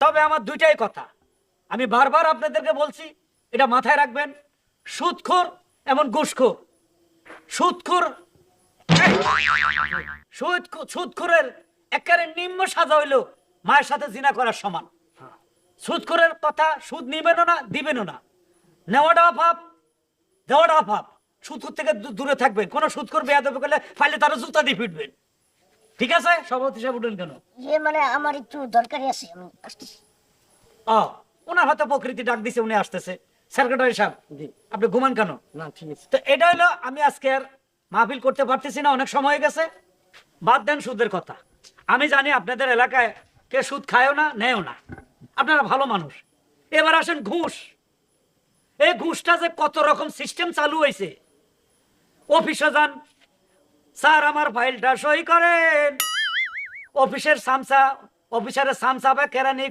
তবে আমার দুইটাই কথা। আমি বারবার আপনাদেরকে বলছি, এটা মাথায় রাখবেন সুদখোর এমন ঘুষখোর। সুদখোর সুদ সুদখোরের একেবারে নিম্ন সাজা হইল মায়ের সাথে জিনা করার সমান। সুদখোরের কথা সুদ নিবেনও না, দিবেনও না। নেওয়াটা অভাব, দেওয়াটা অভাব। সুদখোর থেকে দূরে থাকবেন। কোনো সুদখোর বেয়া দেবে করলে ফাইলে তারা জুতা দিয়ে ফিটবেন ঠিক আছে? সভাপতি সাহেব উঠেন কেন? ইয়ে মানে আমার একটু দরকারি আছে আমি আসতেছি। ও ওনার হয়তো প্রকৃতি ডাক দিছে উনি আসতেছে। সেক্রেটারি সাহেব আপনি ঘুমান কেন? না ঠিক আছে। তো এটা হলো আমি আজকে আর মাহফিল করতে পারতেছি না অনেক সময় হয়ে গেছে। বাদ দেন সুদের কথা। আমি জানি আপনাদের এলাকায় কে সুদ খায়ও না নেয়ও না। আপনারা ভালো মানুষ। এবার আসেন ঘুষ। এই ঘুষটা যে কত রকম সিস্টেম চালু হয়েছে। অফিসে যান স্যার আমার ফাইলটা সই করেন। অফিসের সামসা অফিসারের সামসা বা কেরানি